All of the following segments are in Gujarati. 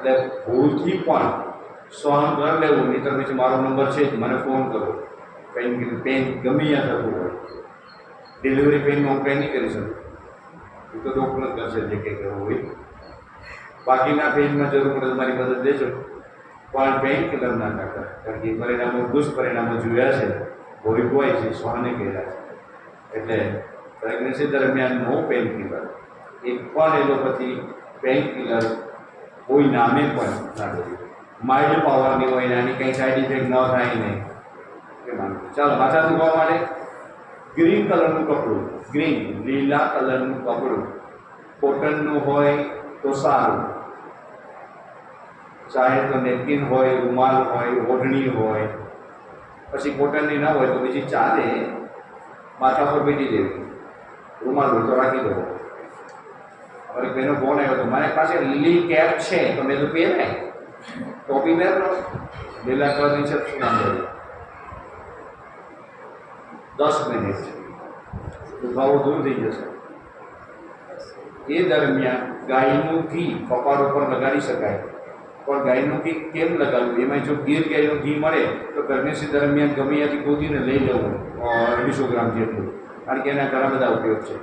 એટલે ભૂલથી પણ સહન ન લેવું, નહીંતર પછી મારો નંબર છે જ, મને ફોન કરો. પેન પેન ગમે ત્યાં થતું હોય. ડિલિવરી પેનમાં હું કંઈ નહીં કરી શકું. એ તો ડૉક્ટર જ કરશે જે કંઈ કરવું હોય. બાકીના પેનમાં જરૂર પડે મારી મદદ લેજો. પણ પેન કિલર ના કરતા, કારણ કે પરિણામો દુષ્પરિણામો જોયા છે. ભોગવાય છે સહને કર્યા છે. એટલે પ્રેગ્નન્સી દરમિયાન નો પેન કિલર એક પણ એલોપથી પેન કિલર કોઈ નામે પણ ના કર્યું માઇલ્ડ પાવરની હોય એની કંઈ સાઈડ ઇફેક્ટ ન થાય નહીં ચાલો માથા દુખવા માટે? ગ્રીન કલરનું કપડું. ગ્રીન લીલા કલરનું કપડું. કોટનનું હોય તો સારું. ચાહે તો નેપકિન હોય, રૂમાલ હોય, ઓઢણી હોય. પછી કોટનની ના હોય તો બીજી ચાલે, માથા પર બેઠી દેવી. રૂમાલ હોય તો રાખી દો અમારી બેનો ફોન આવ્યો તો મારી પાસે લીલી કેપ છે, તો મેં તો પહેરે ટોપી પહેરો લીલા કલરની છે, શું નામ દસ મિનિટ દુખાવો દૂર થઈ જશે એ દરમિયાન ગાયનું ઘી કપાળ ઉપર લગાડી શકાય. પણ ગાયનું ઘી કેમ લગાવવું એમાં જો ગીર ગાયનું ઘી મળે, તો પ્રેગ્નન્સી દરમિયાન ગમે ત્યાંથી ગોતીને લઈ જવું અઢીસો ગ્રામ જેટલું. કારણ કે એના ઘણા બધા ઉપયોગ છે.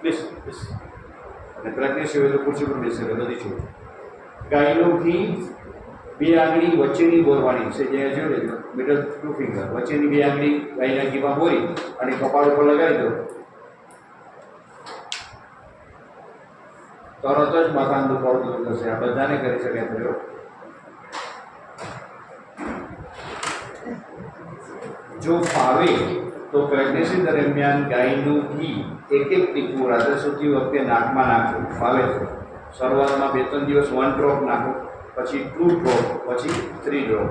પ્લીઝ પ્લીઝ અને પ્રેગ્નન્સી હોય તો ખુરશી પર બેસી શકે બધી છું ગાયનું ઘી બે આંગળી વચ્ચેની બોરવાની છે, જે લેજો મિડલ ટુ ફિંગર વચ્ચેની બે આંગળી ગાયના ઘીમાં બોરી અને કપાળ ઉપર લગાવી દો. તરત જ મકાન દુખાવો દૂર થશે. આ બધાને કરી શકાય પ્રયોગ જો ફાવે તો પ્રેગ્નન્સી દરમિયાન ગાયનું ઘી એક એક ટીપું રાત્રે સૂતી વખતે નાકમાં નાખવું ફાવે છે. શરૂઆતમાં બે ત્રણ દિવસ વન ડ્રોપ નાખો, પછી ટુ ડ્રોપ પછી થ્રી ડ્રોપ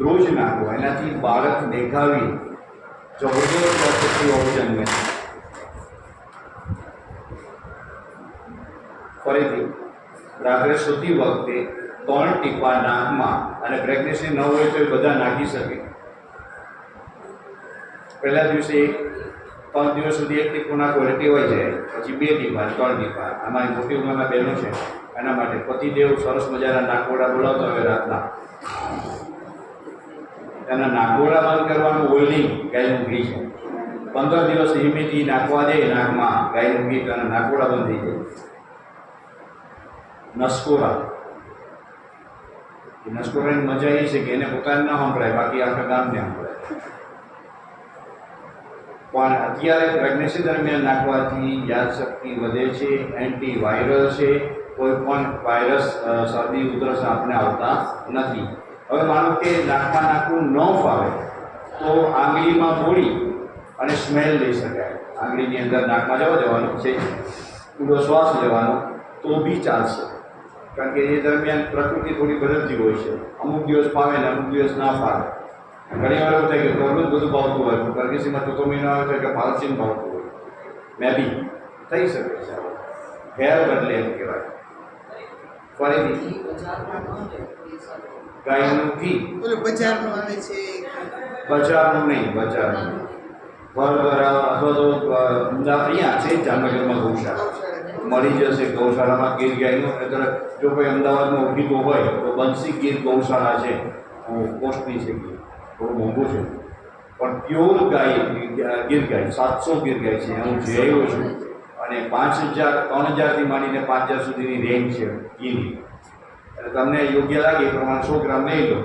રોજ નાખો, એનાથી બાળક દેખાવી જબરદસ્ત જન્મે ફરીથી, રાત્રે સૂતી વખતે ત્રણ ટીપા નાકમાં અને પ્રેગ્નન્સી ન હોય તો એ બધા નાખી શકે. પહેલા દિવસે ત્રણ દિવસ સુધી એક ટીપુના ક્વોલિટી હોય છે, પછી બે ટીપા, ત્રણ ટીપા. અમારી મોટી ઉંમરના બહેનો છે, એના માટે પતિદેવ સરસ મજાના નાકોડા બોલાવતા હોય રાતના. એના નાકોડા બંધ કરવાનું ઓઇલિંગ ગાયનું ઘી છે. પંદર દિવસ ધીમેથી નાખવા દે નાકમાં ગાયનું ઘી અને નાકોડા બંધ થઈ જાય. નસકોરા. નસકોરાની મજા એ છે કે એને પોતાને ના સંભળાય, બાકી આખા ગામને સંભળાય. પણ અત્યારે પ્રેગ્નન્સી દરમિયાન નાખવાથી યાદશક્તિ વધે છે એન્ટીવાયરલ છે, કોઈ પણ વાયરસ શરદી, ઉધરસ આપણે આવતા નથી. હવે માનો કે નાકમાં નાખવું ન ફાવે, તો આંગળીમાં બોળી અને સ્મેલ લઈ શકાય. આંગળીની અંદર નાકમાં જવા દેવાનું છે ઊંડો શ્વાસ લેવાનો, તો બી ચાલશે. કારણ કે એ દરમિયાન પ્રકૃતિ થોડી બદલતી હોય છે. અમુક દિવસ ફાવે ને અમુક દિવસ ના ફાવે. ઘણી વાર એવું થાય કે ઘરનું જ બધું ભાવતું હોય પણ પ્રગતિમાં ચોથો મહિનો આવે છે કે પાલસીન ભાવતું હોય મે બી થઈ શકે છે ફેર બદલે એમ કહેવાય ફરીથી ગાયનું ઘી ઓલું બજારનું આવે છે બજારનું નહીં બજારનું ભરભરા અથવા તો અ, અમદાવાદ અહીંયા છે જ જામનગરમાં ગૌશાળા ગૌશાળા. મળી જશે ગૌશાળામાં ગીર ગાયનું નહીતર જો કોઈ અમદાવાદમાં ઓળખીતું હોય તો બંસી ગીર ગૌશાળા છે કોસ્ટની છે ગીર થોડું મોંઘું છે. પણ પ્યોર ગાય, ગીર ગાય, સાતસો ગીર ગાય છે. હું આવ્યો છું અને પાંચ હજાર, ત્રણ હજારથી માંડીને પાંચ હજાર સુધીની રેન્જ છે ઘીની એટલે તમને યોગ્ય લાગે એ પ્રમાણે સો ગ્રામ લઈ લો.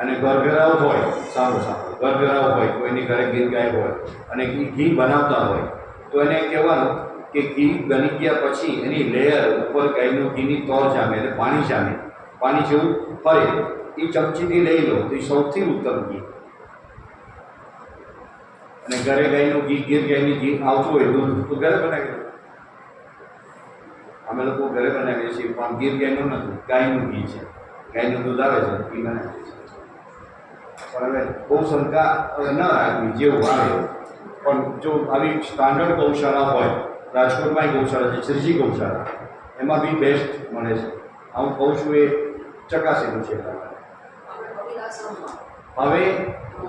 અને ઘરઘરાવ હોય સારું સારું ઘરઘરાવ હોય, કોઈની ઘરે ગીર ગાય હોય અને ઘી બનાવતા હોય, તો એને કહેવાનું કે ઘી બની ગયા પછી એની લેયર ઉપર ગાયનું ઘીની તોર જામે, એટલે પાણી જામે. પાણી જેવું ફરે. એ ચમચીથી લઈ લો, તો એ સૌથી ઉત્તમ ઘી. અને ઘરે ગાયનું ઘી, ગીર ગાયનું ઘી આવતું હોય દૂધ, તો ઘરે બનાવી અમે લોકો ઘરે બનાવીએ છીએ, પણ ગીર ગાયનું નથી, ગાયનું ઘી છે. ગાયનું દૂધ આવે છે એ બનાવીએ છીએ. પણ હવે બહુ શંકા ન રાખવી, જેવું આવે પણ જો આવી સ્ટાન્ડર્ડ ગૌશાળા હોય, રાજકોટમાં ગૌશાળા છે, શ્રીજી ગૌશાળા, એમાં બી બેસ્ટ મળે છે. હું કહું છું એ ચકાસેલું છે. હવે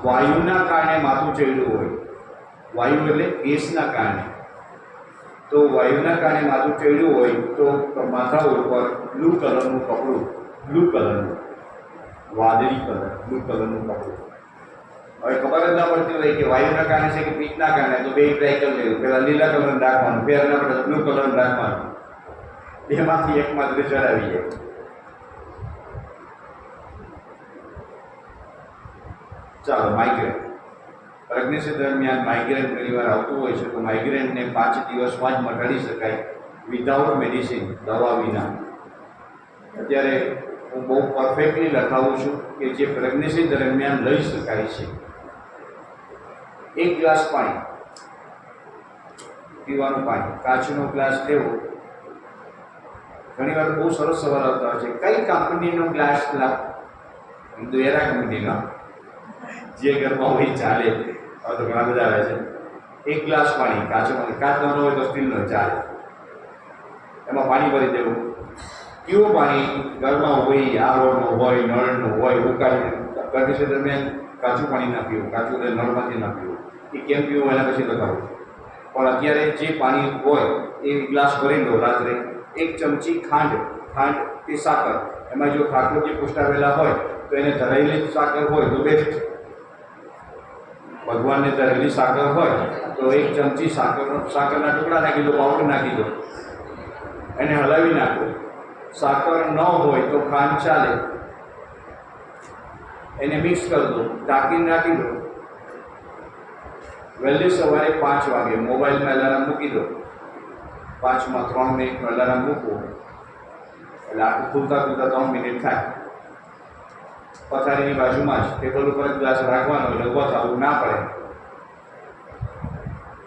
વાયુના કારણે માથું ચડ્યું હોય. વાયુ એટલે ગેસના કારણે. તો વાયુના કારણે માથું ચડ્યું હોય તો માથા ઉપર બ્લુ કલરનું કપડું, બ્લુ કલરનું, વાદળી કલર, બ્લુ કલરનું કપડું. હવે ખબર જ ના પડતી હોય કે વાયુના કારણે છે કે પીઠના કારણે, તો બે ટ્રાય કરી લેવું પહેલાં લીલા કલરનું રાખવાનું ફેર ના પડે બ્લુ કલરનું રાખવાનું. બેમાંથી એકમાં જ ચડાવી જાય ચાલો માઇગ્રેન પ્રેગ્નન્સી દરમિયાન માઇગ્રેન ઘણીવાર આવતું હોય છે, તો માઇગ્રેનને પાંચ દિવસમાં જ મટાડી શકાય વિધાઉટ મેડિસિન દવા વિના. અત્યારે હું બહુ પરફેક્ટલી લખાવું છું કે જે પ્રેગ્નન્સી દરમિયાન લઈ શકાય છે. એક ગ્લાસ પાણી. પીવાનું પાણી. કાચનો ગ્લાસ લેવો. ઘણીવાર બહુ સરસ સવાલ આવતા હોય છે, કઈ કંપનીનો ગ્લાસ લાવ? દુએરા કંપનીનો જે ઘરમાં હોય ચાલે. હવે તો ઘણા બધા આવે છે. એક ગ્લાસ પાણી, કાચો પાણી. કાચનો હોય તો સ્ટીલનો ચાલે. એમાં પાણી ભરી દેવું. કેવું પાણી ઘરમાં હોય આરોનું હોય, નળનું હોય ઉકાળીને પ્રેગ્નન્સી દરમિયાન કાચું પાણી ના પીવું. કાચું એટલે નળમાંથી ના પીવું. એ કેમ પીવું, એના પછી લગાવું. પણ અત્યારે જે પાણી હોય, એ ગ્લાસ ભરી લો રાત્રે. એક ચમચી ખાંડ ખાંડ કે સાકર. એમાં જો ઠાકોરજી પુષ્ટાવેલા હોય, તો એને ધરાયેલી સાકર હોય તો બેસ્ટ. ભગવાનને ધરેલી સાકર હોય તો એક ચમચી સાકર સાકરના ટુકડા નાખી દો, પાવડર નાખી દો. એને હલાવી નાખો. સાકર ન હોય તો ખાંડ ચાલે. એને મિક્સ કરી દો, ઢાંકીને નાખી દો. વહેલી સવારે પાંચ વાગે મોબાઈલમાં એલાર્મ મૂકી દો. પાંચમાં ત્રણ મિનિટનું એલાર્મ મૂકો. એટલે આખું ખુલતા ખુલતા ત્રણ મિનિટ થાય. પથારીની બાજુમાં જ ટેબલ ઉપર જ ગ્લાસ રાખવાનો એટલે ઊભા થવું ના પડે.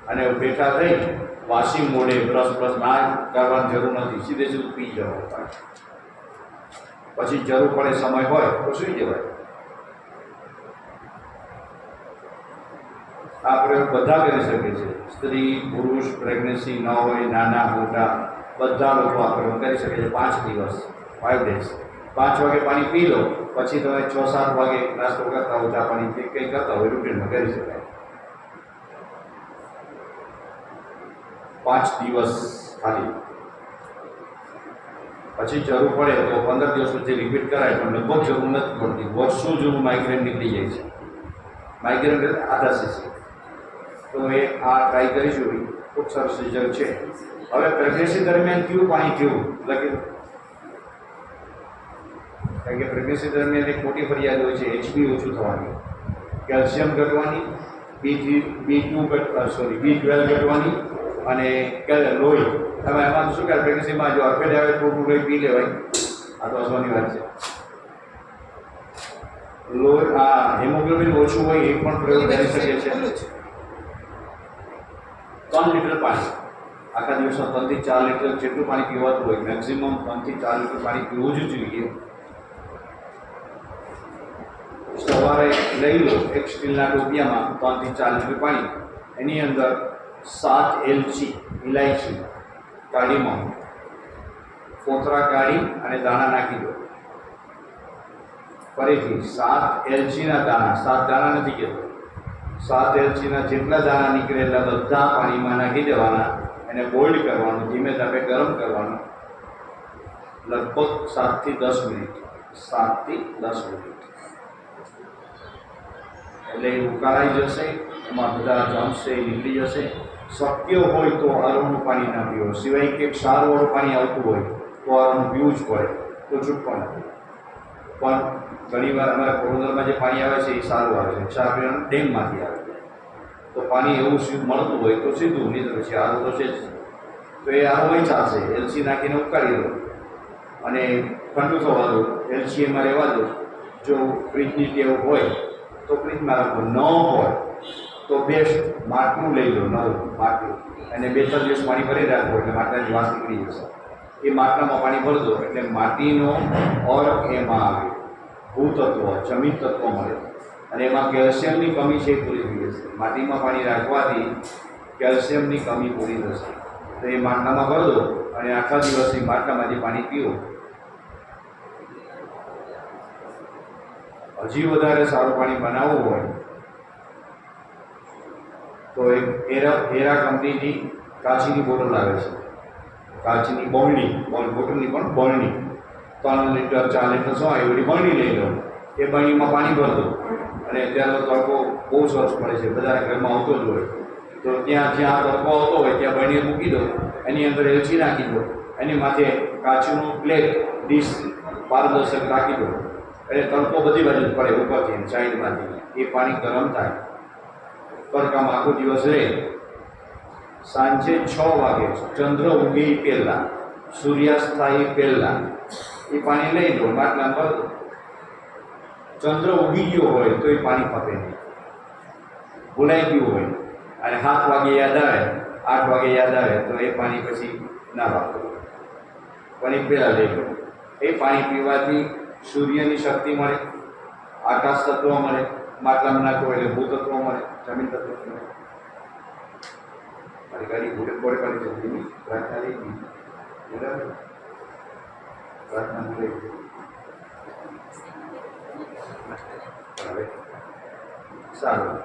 અને બેઠા થઈ વાસી મોડે બ્રશ બ્રશ ના કરવાની જરૂર નથી, સીધે સીધું પી જવાનું. પછી જરૂર પડે, સમય હોય તો સુઈ જવાય. આ પ્રયોગ બધા કરી શકે છે. સ્ત્રી, પુરુષ પ્રેગ્નન્સી ન હોય, નાના, મોટા, બધા લોકો આ પ્રયોગ કરી શકે છે પાંચ દિવસ ફાઇવ ડેઝ પાંચ વાગે પાણી પી લો. પછી તમે છ સાત વાગે નાસ્તો કરતા હોય ચા પાણી જે કંઈ કરતા હોય રૂટીનમાં કરી શકાય. પાંચ દિવસ ખાલી. પછી જરૂર પડે તો પંદર દિવસ પછી રિપીટ કરાય, પણ લગભગ જરૂર નથી પડતી. વર્ષો જેવું માઇગ્રેન નીકળી જાય છે. માઇગ્રેન એટલે આધા સીસી તો એ આ ટ્રાય કરીશું. ખૂબ સરસ રિઝલ્ટ છે. હવે પ્રેગ્નન્સી દરમિયાન કયું પાણી પીવું? લખી કારણ કે પ્રેગ્નન્સી દરમિયાન એક મોટી ફરિયાદ હોય છે એચબી ઓછું થવાની. કેલ્શિયમ ઘટવાની B three B two sorry B twelve ઘટવાની અને લોહી. તમે એમાં શું કે પ્રેગ્નન્સીમાં જો અર્ફેડ આવે થોડું લોહી પી લેવાય. આ તો હસવાની વાત છે. લોહી, આ હિમોગ્લોબિન ઓછું હોય એ પણ પ્રયોગ કરી શકે છે. ત્રણ લીટર પાણી. આખા દિવસમાં ત્રણથી ચાર લીટર જેટલું પાણી પીવાતું હોય મેક્સિમમ ત્રણથી ચાર લીટર પાણી પીવું જ જોઈએ. સવારે લઈ લો એક સ્ટીલના ટોપિયામાં ત્રણથી ચાર લીટર પાણી. એની અંદર સાત એલચી ઇલાયચી કાઢીમાં. ફોતરા કાઢી અને દાણા નાખી દો. ફરીથી સાત એલચીના દાણા, સાત દાણા નથી કહેતો. સાત એલચીના જેટલા દાણા નીકળેલા બધા પાણીમાં નાખી દેવાના એને બોઇલ કરવાનું, ધીમે તાપે ગરમ કરવાનું. લગભગ સાતથી દસ મિનિટ, સાતથી દસ મિનિટ. એટલે એ ઉકાળાઈ જશે, એમાં બધા જમ્સ નીકળી જશે. શક્ય હોય તો આરોનું પાણી ના પીવો સિવાય કે ક્ષારવાળું પાણી આવતું હોય તો આરોનું પીવું જ પડે. તો છૂટકો નથી. પણ ઘણીવાર અમારા પોરબંદરમાં જે પાણી આવે છે એ સારું આવે છે. ક્ષાર પીવાનું ડેમમાંથી આવે તો પાણી એવું સીધું મળતું હોય તો સીધું, નહીં તો પછી આરો તો છે જ તો એ આરો એ ચાલશે એલસી નાખીને ઉકાળી દો. અને ઠંડુ થવા દો. એલસી એમાં રહેવા દો. જો ફ્રીજની ટેવ હોય તો રાખો ન હોય તો બેસ્ટ માટલું લઈ લો નવું માટલું. અને બે ત્રણ દિવસ પાણી ભરી રાખો એટલે માટલાની વાસ નીકળી જશે. એ માટલામાં પાણી ભરજો એટલે માટીનો ઓર એમાં આવે. ભૂતત્વ જમીન તત્વ મળે. અને એમાં કેલ્શિયમની કમી છે એ પૂરી થઈ જશે. માટીમાં પાણી રાખવાથી કેલ્શિયમની કમી પૂરી થશે. તો એ માટલામાં ભરજો અને આખા દિવસ એ માટલામાંથી પાણી પીવો હજી વધારે સારું પાણી બનાવવું હોય, તો એક એરા એરા કંપનીની કાચીની બોટલ આવે છે. કાચીની બરણી, બોલ- બોટલની પણ બરણી. ત્રણ લીટર, ચાર લીટર સો આવી બધી બરણી લઈ લો. એ બરણીમાં પાણી ભર દો અને અત્યારે તો તડકો બહુ સરસ પડે છે. બધા ઘરમાં આવતો જ હોય. તો ત્યાં જ્યાં તડકો આવતો હોય, ત્યાં બરણીએ મૂકી દો. એની અંદર એલચી નાખી દો. એની માથે કાચનું પ્લેટ ડીશ પારદર્શક રાખી દો. એટલે તડકો બધી બાજુ પડે ઉપરથી સાઈડમાંથી. એ પાણી ગરમ થાય. તડકામાં આખો દિવસ રહે. સાંજે છ વાગે ચંદ્ર ઉગે એ પહેલાં. સૂર્યાસ્ત એ પહેલાં. એ પાણી લઈ લો, માટલા પર. ચંદ્ર ઉગી ગયો હોય તો એ પાણી પતે નહીં. ભૂલાઈ ગયું હોય. અને સાત વાગે યાદ આવે, આઠ વાગે યાદ આવે તો એ પાણી પછી ના વાપરવું પણ એ પહેલાં લઈ લો. એ પાણી પીવાથી સૂર્યની શક્તિ મળે, આકાશ તત્વ મળે માટલામાં નાખો એટલે ભૂતત્વ મળે, જમીન તત્વ મળે. મારી ગાડી ઘોડે ઘોડે કાઢી જતી પ્રાર્થના લઈ ગઈ. બરાબર? પ્રાર્થના ભૂલાઈ હવે સારું.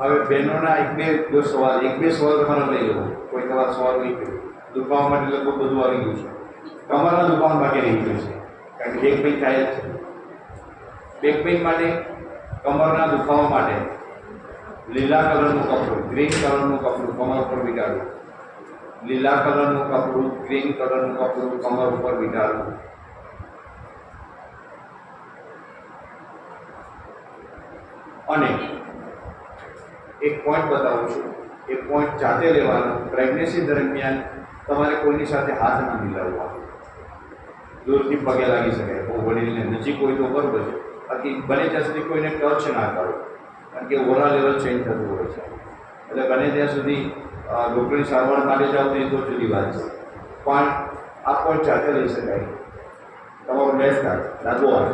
હવે બહેનોના એક બે જો સવાલ, એક બે સવાલ તમારે લઈ લેવો. કોઈ તમારો સવાલ નહીં કર્યો. દુખાવા માટે લગભગ બધું આવી ગયું છે. કમરના દુખાવા માટે રહી ગયું છે. કે બેક પેઇન થાય છે. બેક પેઇન માટે, કમરના દુખાવા માટે, લીલા કલરનું કપડું, ગ્રીન કલરનું કપડું કમર ઉપર વીંટાળવું લીલા કલરનું કપડું, ગ્રીન કલરનું કપડું કમર ઉપર વીંટાળવું અને એક પોઈન્ટ બતાવું છું. એ પોઈન્ટ જાતે લેવાનો. પ્રેગ્નન્સી દરમિયાન તમારે કોઈની સાથે હાથ ના મિલાવવા દૂરથી પગે લાગી બહુ વડીલને નજીક હોય તો બરોબર છે બાકી બને ત્યાં સુધી કોઈને ટચ ના કરો કારણ કે ઓરા લેવલ ચેન્જ થતું હોય છે. એટલે બને ત્યાં સુધી ડૉક્ટરની સારવાર માટે જાઓ તો એ તો જુદી વાત છે. પણ આ પોઈન્ટ જાતે લઈ શકાય. તમારો બેસ્ટ કાર્ડ ડાબો આવે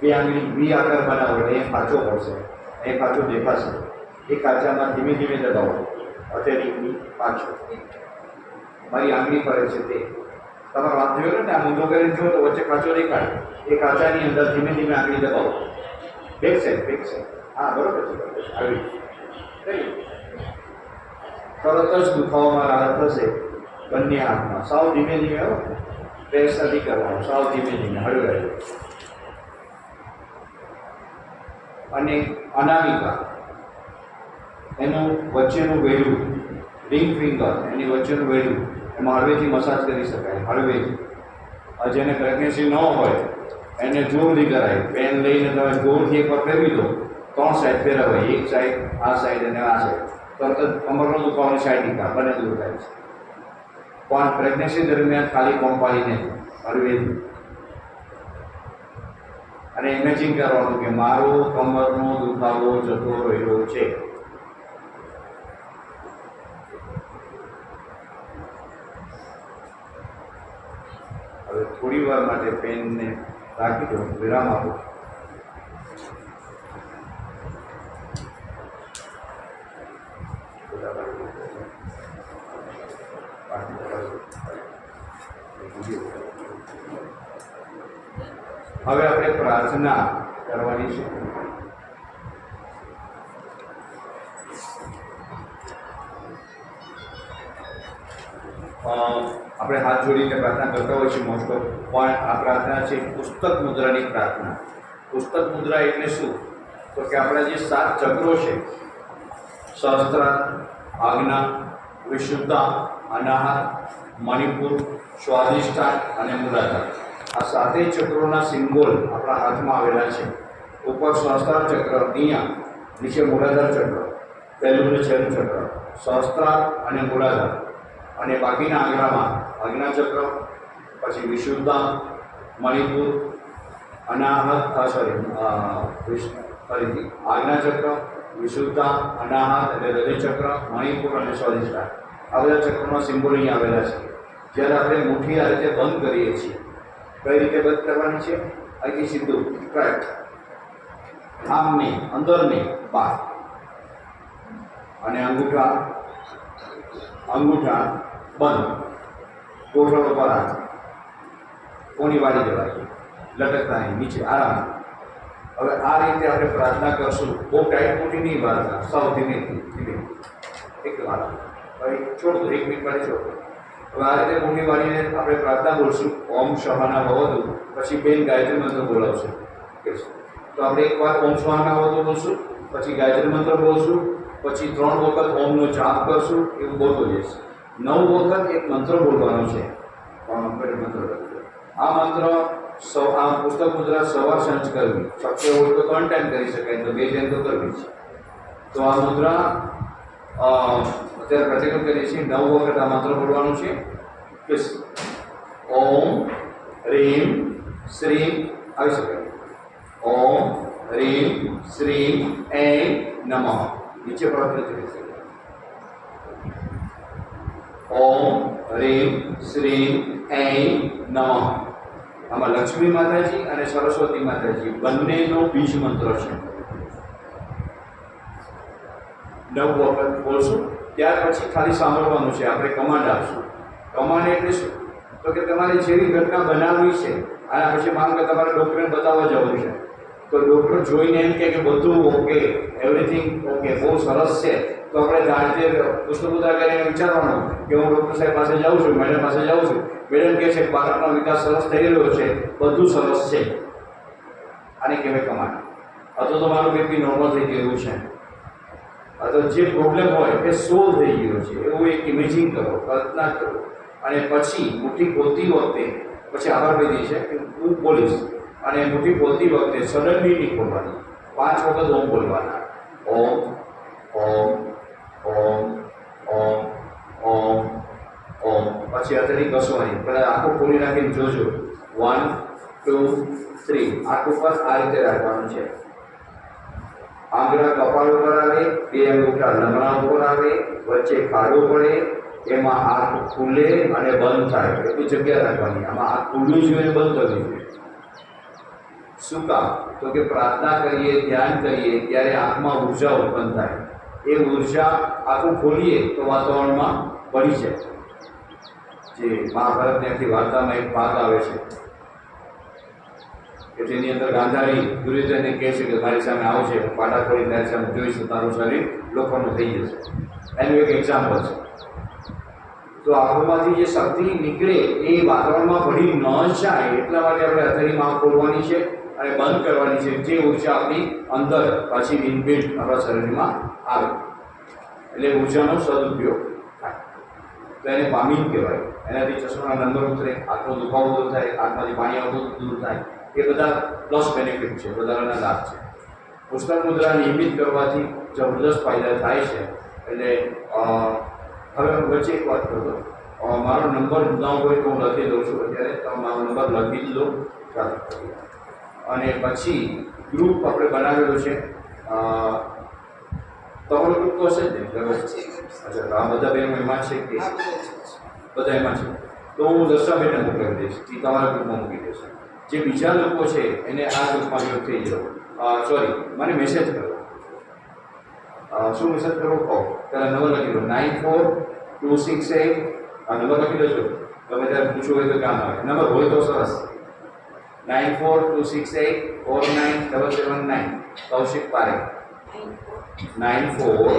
બે આંગળી વી આકાર બનાવો એ પાછો પડશે. એ કાચો દેખાશે. એ કાચામાં ધીમે ધીમે દબાવો. અત્યારે પાછો. મારી આંગળી ફરે છે તે. તમારો વાત જોયો ને, આ મૂંધો કરીને જુઓ તો વચ્ચે કાચો દેખાય એ કાચાની અંદર ધીમે ધીમે આંગળી દબાવો. બેક છે બેક છે. હા, બરોબર છે. આવી. તરત જ દુખાવામાં રાહત થશે બંને હાથમાં. સાવ ધીમે ધીમે આવો પ્રેસ નથી કરવાનો. સાવ ધીમે ધીમે હળવે. અને અનામિકા એનું વચ્ચેનું વેડું રિંગ ફિંગર, એની વચ્ચેનું વેડું એમાં હળવેથી મસાજ કરી શકાય, હળવેથી. જેને પ્રેગ્નન્સી ન હોય, એને જોરથી કરાય. પેન લઈને તમે જોરથી એકવાર ફેરવી દો. ત્રણ સાઈડ ફેરવાય. એક સાઈડ આ સાઈડ અને આ સાઈડ તરત જ કમરનો દુખાવાની સાઈડ નીકળા, બંને દૂર થાય છે. પણ પ્રેગ્નન્સી દરમિયાન ખાલી પંપાળીને હળવેથી. અને ઇમેજિન કરવાનું કે મારો કમરનો દુખાવો જતો રહ્યો છે હવે થોડી વાર માટે પેનને રાખી દો વિરામ આપો. હવે આપણે પ્રાર્થના કરવાની છે. આપણે હાથ જોડીને પ્રાર્થના કરતા હોય છે મોસ્ટ ઓફ પણ આ પ્રાર્થના છે પુસ્તક મુદ્રાની પ્રાર્થના. પુસ્તક મુદ્રા એટલે શું? તો કે આપણા જે સાત ચક્રો છે, સહસ્ત્ર, આજ્ઞા, વિશુદ્ધા, અનાહાર, મણિપુર, સ્વાદિષ્ઠાન અને મુલાધાર આ સાતેય ચક્રોના સિમ્બોલ આપણા હાથમાં આવેલા છે. ઉપર સહસ્ત્રાર ચક્ર, અહીંયા, નીચે મૂલાધાર ચક્ર, પહેલું ને છેલ્લું ચક્ર સહસ્ત્રાર અને મૂલાધાર અને બાકીના આગ્રામાં આજ્ઞા પછી વિશુદ્ધા મણિપુર, અનાહત સોરી ફરીથી આજ્ઞાચક્ર, વિશુદ્ધા, અનાહત એટલે હૃદય મણિપુર અને સ્વાધિષ્ઠા આ બધા ચક્રોના સિમ્બોલ અહીં આવેલા છે. જ્યારે આપણે મુઠ્ઠી આ રીતે બંધ કરીએ છીએ, કઈ રીતે બંધ કરવાની છે? અહીંથી સીધું કરેક્ટ આમ નહીં અંદર નહીં બહાર. અને અંગૂઠા અંગૂઠા બંધ. ગોઠણ ઉપર હાથ કોની વાળી જવાય? લટકતા નહીં નીચે, આરામ. હવે આ રીતે આપણે પ્રાર્થના કરશું. બહુ ટાઈટ મોટી નહીં વાર્તા સાવ ધીમે એક વાત. હવે છોડતો એક મિનિટ માટે છોડતો હવે આ રીતે મોટી વાળીને આપણે પ્રાર્થના બોલશું. ઓમ શહાના ભવતુ. પછી બેન ગાયત્રી મંત્ર બોલાવશે. તો આપણે એકવાર ઓમ શહાના ભવતુ બોલશું. પછી ગાયત્રી મંત્ર બોલશું. પછી ત્રણ વખત ઓમનો જાપ કરશું, એવું બોલતો જઈશ. નવ વખત એક મંત્ર બોલવાનો છે. મંત્ર આ મંત્ર સૌ આ પુસ્તક મુદ્રા સવાર સંચ કરવી. શક્ય હોય તો ત્રણ ટાઈમ કરી શકાય, તો બે ટાઈમ તો કરવી છે. તો આ મુદ્રા અત્યારે પ્રતિક્રમ કરીએ છીએ. નવ વખત આ મંત્ર બોલવાનું છે. ઓમ, રીમ, શ્રીમ, આવી શકાય. ઓમ, રીમ, શ્રીમ, એમ, નમઃ. નીચે પ્રાર્થના કરી ઓમ રીમ શ્રી એમ નમઃ. આમાં લક્ષ્મી માતાજી અને સરસ્વતી માતાજી બંનેનો બીજ મંત્ર છે. નવ વખત બોલશું. ત્યાર પછી ખાલી સાંભળવાનું છે. આપણે કમાન્ડ આપશું. કમાન્ડ એટલે શું? તો કે તમારે જેવી ઘટના બનાવવી છે આના પછી માનો કે તમારે ડૉક્ટરને બતાવવા જવું છે. તો ડૉક્ટર જોઈને એમ કે બધું ઓકે એવરીથિંગ ઓકે બહુ સરસ છે. તો આપણે જાણતે પુસ્તકોદા કરીને વિચારવાનું કે હું ડૉક્ટર સાહેબ પાસે જાઉં છું મેડમ પાસે જાઉં છું. મેડમ કહે છે, બાળકનો વિકાસ સરસ થઈ રહ્યો છે, બધું સરસ છે. આને કહેવાય કમાન્ડ અથવા તો મારું બેબી નોર્મલ થઈ ગયું છે. અથવા જે પ્રોબ્લેમ હોય એ સોલ્વ થઈ ગયો છે. એવું એક ઇમેજિંગ કરો, કલ્પના કરો. અને પછી મુઠ્ઠી ખોલતી વખતે, પછી આભાર વિધિ છે કે હું બોલીશ. અને મુઠ્ઠી બોલતી વખતે સડનલી નહીં ખોલવાની પાંચ વખત ઓમ બોલવાના. ઓમ ઓમ ઓમ ઓમ ઓમ ઓમ. પછી અત્યારે કસવાની. પહેલાં આખું ખોલી નાખીને જોજો. વન ટુ થ્રી આખું પર આ રીતે રાખવાનું છે. આંગળા કપાળ ઉપર આવે, બે અંગૂઠા લમણા ઉપર આવે, વચ્ચે ખાડો પડે, એમાં આંખ ખુલે અને બંધ થાય. એટલી જગ્યા રાખવાની. આમાં આંખ ખુલ્લું જોઈએ બંધ થવી જોઈએ. શું કામ? તો કે પ્રાર્થના કરીએ, ધ્યાન કરીએ, ત્યારે આંખમાં ઊર્જા ઉત્પન્ન થાય. એ ઊર્જા આખું ખોલીએ તો વાતાવરણમાં પડી જાય. જે મહાભારતની આખી વાર્તામાં એક ભાગ આવે છે. કે જેની અંદર ગાંધારી દુર્યોધનને કહે છે કે મારી સામે આવશે પાટા ખોલી તારી સામે જોઈશ તારું શરીર લોકોનું થઈ જશે. એનું એક એક્ઝામ્પલ છે. તો આંખોમાંથી જે શક્તિ નીકળે એ વાતાવરણમાં ભળી ન જાય એટલા માટે આપણે હથેળીમાં આંખ ખોલવાની છે અને બંધ કરવાની છે જે ઊર્જા આપણી અંદર પાછી ઇનબિલ્ટ આપણા શરીરમાં આવે. એટલે ઉર્જાનો સદુપયોગ થાય. તો એને પામીન કહેવાય. એનાથી ચશ્માના નંબર ઉતરે આંખનો દુખાવો દૂર થાય આંખમાંથી પાણી આવતું દૂર થાય. એ બધા પ્લસ બેનિફિટ છે, વધારાના લાભ છે. પુસ્તક મુદ્રા નિયમિત કરવાથી જબરદસ્ત ફાયદા થાય છે. એટલે હવે વચ્ચે એક વાત કરતો મારો નંબર ન હોય તો હું લખી દઉં છું. અત્યારે તો મારો નંબર લખી જ લો ચાલો. અને પછી ગ્રુપ આપણે બનાવેલું છે. તમારો ગ્રુપ તો હશે જ ને? અચ્છા આ બધા બેનો એમાં છે કે? બધા એમાં છે. તો હું દર્શાબેનને મોકલાવી દઈશ. એ તમારા ગ્રુપમાં મૂકી દેશે. જે બીજા લોકો છે એને આ ગ્રુપમાં જોડ થઈ જાઓ સોરી મને મેસેજ કરો. શું મેસેજ કરો? કહો પહેલાં નંબર લખી લો nine four two six eight આ નંબર લખી લેજો તમે ત્યારે પૂછવું હોય તો કામ આવે. નંબર હોય તો સરસ. Nine four two six eight four nine double seven nine Kaushik Parekh nine four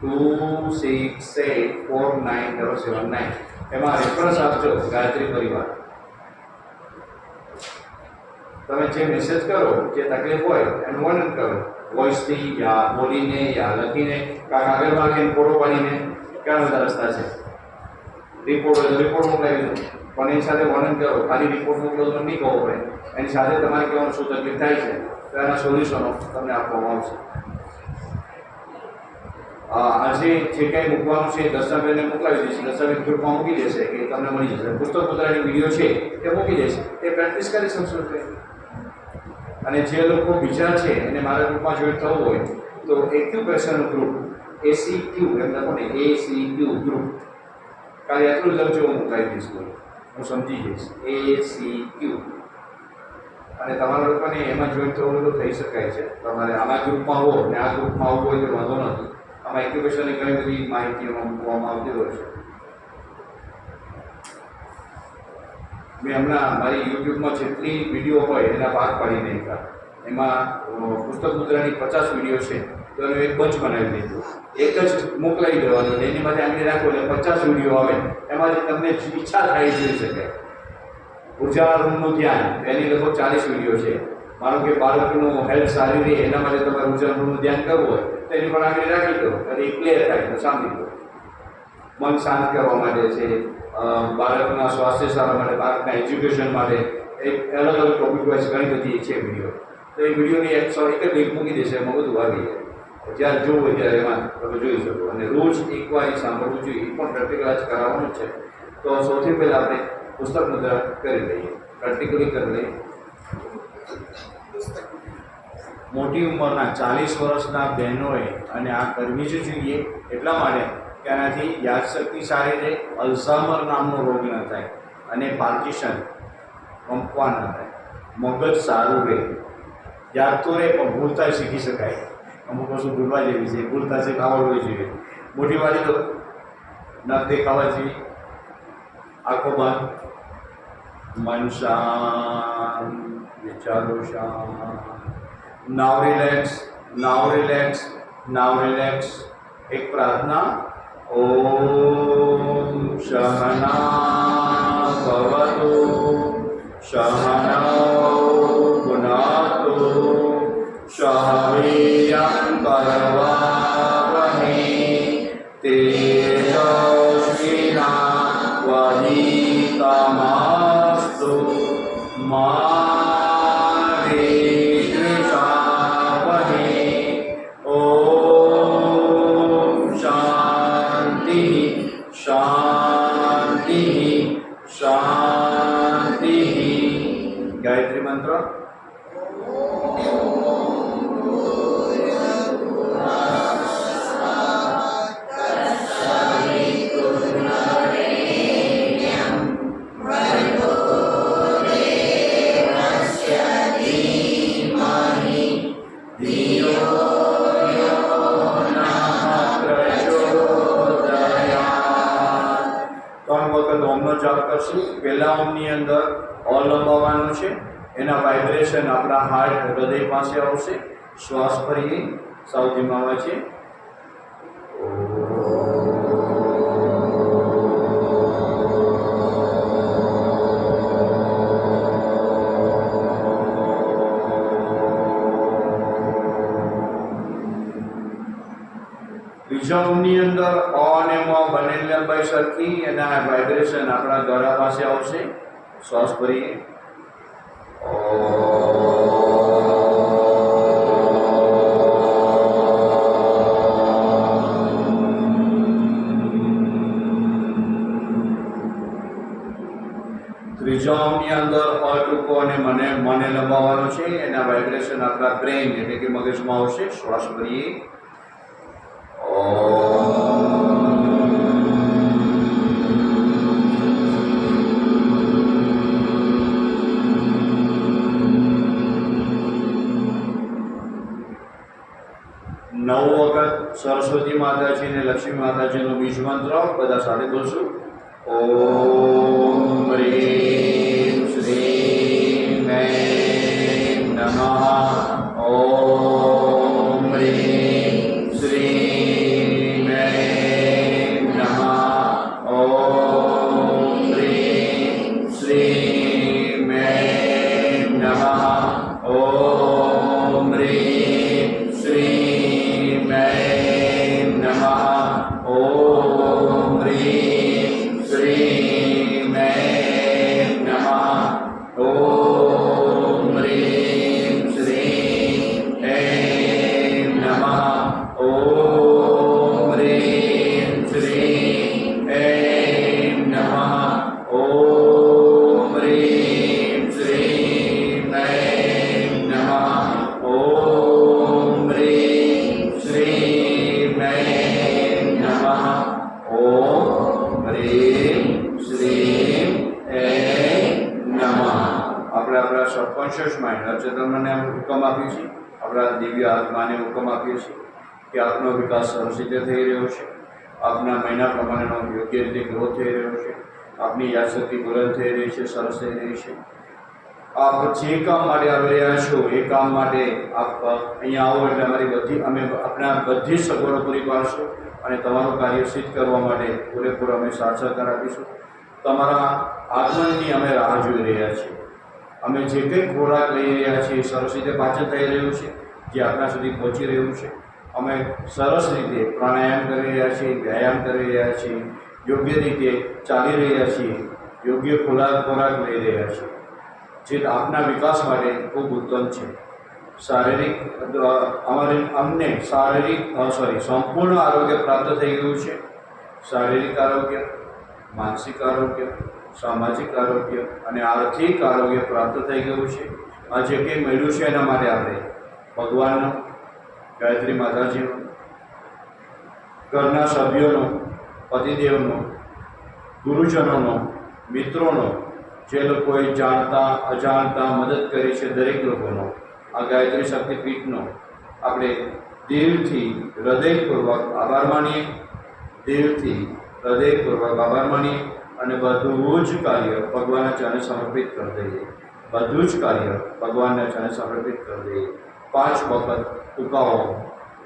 two six eight four nine double seven nine એમાં રેફરન્સ આપજો, ગાયત્રી પરિવાર. તમે જે મેસેજ કરો, જે તકલીફ હોય, એનું વર્ણન કરો. વોઇસથી યા બોલીને યા લખીને, કાં કાગળ માગીને ફોટો પાડીને ઘણા બધા રસ્તા છે? રિપોર્ટ રિપોર્ટ મોકલાવી દો. પણ એની સાથે વર્ણન કરો ખાલી રિપોર્ટ મોકલો તો નહીં કહો પડે. એની સાથે તમારે કહેવાનું શું તકલીફ થાય છે, તો એના સોલ્યુશનો તમને આપવામાં આવશે. આજે જે કંઈ મૂકવાનું છે દસ્તાવેજને મોકલાવી દઈશ. દસ્તાવેજ ગ્રુપમાં મૂકી દેશે કે તમને મળી જશે. પુસ્તક મુદ્રાની વીડિયો છે એ મૂકી દેશે. એ પ્રેક્ટિસ કરી શકશો તે અને જે લોકો બીજા છે, એને મારા ગ્રુપમાં જોઈન થવું હોય, તો એક્યુપ્રેશરનું ગ્રુપ એસી ક્યુ એમ લખો ને એસી ક્યુ ગ્રુપ કાલે એટલું જ લખજો, હું મૂકાવી દઈશ હું સમજી જઈશ. એ સી ક્યુ અને તમારા લોકોને એમાં જોઈન થવું બધું થઈ શકાય છે. તમારે આમાં ગ્રુપમાં હો ને આ ગ્રુપમાં આવવું હોય તો વાંધો નથી આમાં એક્યુપેશનની ઘણી બધી માહિતી એમાં મૂકવામાં આવતી હોય છે. મેં હમણાં મારી યુટ્યુબમાં જેટલી વીડિયો હોય એના ભાગ પાડી નાખ્યા. એમાં પુસ્તક મુદ્રાની પચાસ વીડિયો છે. તો એનું એક બંચ બનાવી દીધું. એક જ મોકલાવી દેવાનું ને એની માટે આંગળી રાખો એટલે પચાસ વીડિયો આવે. એમાંથી તમને ઈચ્છા થાય જોઈ શકે. ઊર્જા રૂમનું ધ્યાન, એની લગભગ ચાલીસ વીડિયો છે. માનો કે બાળકનું હેલ્થ સારી રહે, એના માટે તમારે ઊર્જા ધ્યાન કરવું હોય, તો એની પર આંગળી રાખી દો અને એ ક્લિયર થાય તો સાંભળી દો મન શાંત કરવા માટે છે બાળકના સ્વાસ્થ્ય સારા માટે, બાળકના એજ્યુકેશન માટે એક અલગ અલગ ટોપિક વાઇઝ ઘણી બધી છે વીડિયો. તો એ વિડીયોની એક સો એક લિંક મૂકી દેશે, એમાં બધું વાગી જાય. જ્યારે જોવું ત્યારે એમાં તમે જોઈ શકો. અને રોજ એકવાર એ સાંભળવું જોઈએ, એ પણ પ્રેક્ટિકલ જ કરાવવાનું છે. તો સૌથી પહેલાં આપણે પુસ્તક મુદ્રા કરી લઈએ. પ્રેક્ટિકલી કરી લઈએ. મોટી ઉંમરના ચાલીસ વર્ષના બહેનોએ અને આ કરવી જ જોઈએ એટલા માટે કે આનાથી યાદશક્તિ સારી રહે, અલ્ઝામર નામનો રોગ ન થાય અને પાર્કિશન કંપવા ન થાય. મગજ સારું રહે. યાદ તો રહે, પણ ભૂલતા શીખી શકાય. અમુક વસ્તુ ભૂલવા જેવી છે, ભૂલતા શીખ આવડવી જોઈએ મોટી વાળી તો નખ દેખાવા જેવી. આંખો બંધ મન શાંત વિચારો શાંત now relax now relax now relax એક પ્રાર્થના, ઓમ શહના ભવતુ, શહનૌ પુનાતુ યમ કરવાવહે તેજસ્વીના વહિતમસ્તુ મા શાંતિ ગાયત્રી મંત્ર જાપ પહેલા ઓમની અંદર ઓલ લંબાવવાનો છે. એના વાઇબ્રેશન આપણા હાર્ટ હૃદય પાસે આવશે. શ્વાસ ફરીએ. સાવ ધીમા છે ઓમની અંદર અ અને મ બંનેની લંબાઈ સરખી અને આ વાઇબ્રેશન આપણા ગળા પાસે આવશે. શ્વાસ ભરીએ. ત્રીજા અંદર અ ટૂંકો અને મને મને લંબાવવાનો છે. એના વાઇબ્રેશન આપણા બ્રેન એટલે કે મગજમાં આવશે. શ્વાસ ભરીએ. બીજ મંત્ર બધા સાથે બોલશું. ઓમ હ્રીમ શ્રીમ એમ નમઃ. ઓમ હ્રીમ દિવ્ય આત્માને હુકમ આપીએ છીએ કે આપનો વિકાસ સરસ થઈ રહ્યો છે. આપના મહિના પ્રમાણેનો યોગ્ય રીતે ગ્રોથ થઈ રહ્યો છે. આપની યાદશક્તિ બુલંદ થઈ રહી છે, સરસ થઈ રહી છે. આપ જે કામ માટે આવી રહ્યા છો, એ કામ માટે આપ અહીંયા આવો એટલે અમારી બધી, અમે આપણા બધી જ સગવડો પૂરી પાડશું અને તમારું કાર્ય સિદ્ધ કરવા માટે પૂરેપૂરો અમે સહકાર આપીશું. તમારા આગમનની અમે રાહ જોઈ રહ્યા છીએ. અમે જે કંઈ ખોરાક લઈ રહ્યા છીએ સરસ રીતે પાચન થઈ રહ્યું છે. જે આપણા સુધી પહોંચી રહ્યું છે. અમે સરસ રીતે પ્રાણાયામ કરી રહ્યા છીએ, વ્યાયામ કરી રહ્યા છીએ, યોગ્ય રીતે ચાલી રહ્યા છીએ, યોગ્ય ખોરાક ખોરાક લઈ રહ્યા છીએ. જે આપના વિકાસ માટે ખૂબ ઉત્તમ છે. શારીરિક અમારે અમને શારીરિક સોરી સંપૂર્ણ આરોગ્ય પ્રાપ્ત થઈ ગયું છે. શારીરિક આરોગ્ય, માનસિક આરોગ્ય, સામાજિક આરોગ્ય અને આર્થિક આરોગ્ય પ્રાપ્ત થઈ ગયું છે. આ જે કંઈ મળ્યું છે એના માટે આપણે ભગવાનનો ગાયત્રી માતાજીનો, ઘરના સભ્યોનો, પતિદેવનો, ગુરુજનોનો, મિત્રોનો, જે લોકોએ જાણતા, અજાણતા મદદ કરી છે દરેક લોકોનો, આ ગાયત્રી શક્તિપીઠનો આપણે દિલથી હૃદયપૂર્વક આભાર માનીએ, દિલથી હૃદયપૂર્વક આભાર માનીએ અને બધું જ કાર્ય ભગવાનના ચરણે સમર્પિત કરી દઈએ. બધું જ કાર્ય ભગવાનના ચરણે સમર્પિત કરી દઈએ. પાંચ વખત ટૂંકાઓ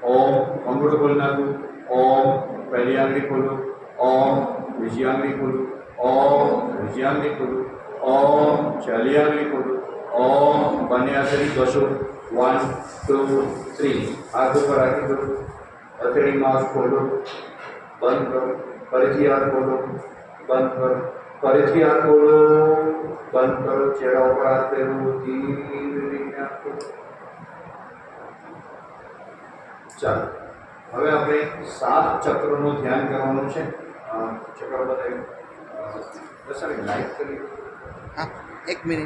ઓમ અંગૂઠો ખોલી નાખું ઓમ પહેલી આંગળી ખોલું ઓમ બીજી આંગળી ખોલું ઓમ ત્રીજી આંગળી ખોલું ઓમ છેલ્લી આંગળી ખોલું ઓમ બંને હાથેથી બસો વન ટુ થ્રી હાથ ઉપર રાખી દો હથેળી માઉસ ખોલો બંધ કરો ફરીથી હાથ ખોલો બંધ કરો ફરીથી હાથ ખોલો બંધ કરો ચહેરા ઉપર હાથ ફેરવો ધીરે ધીરે હાથ ખોલો ચાલો. હવે આપણે સાત ચક્રનું ધ્યાન કરવાનું છે. ચક્ર બધા લાઈક કરી. હા, એક મિનિટ.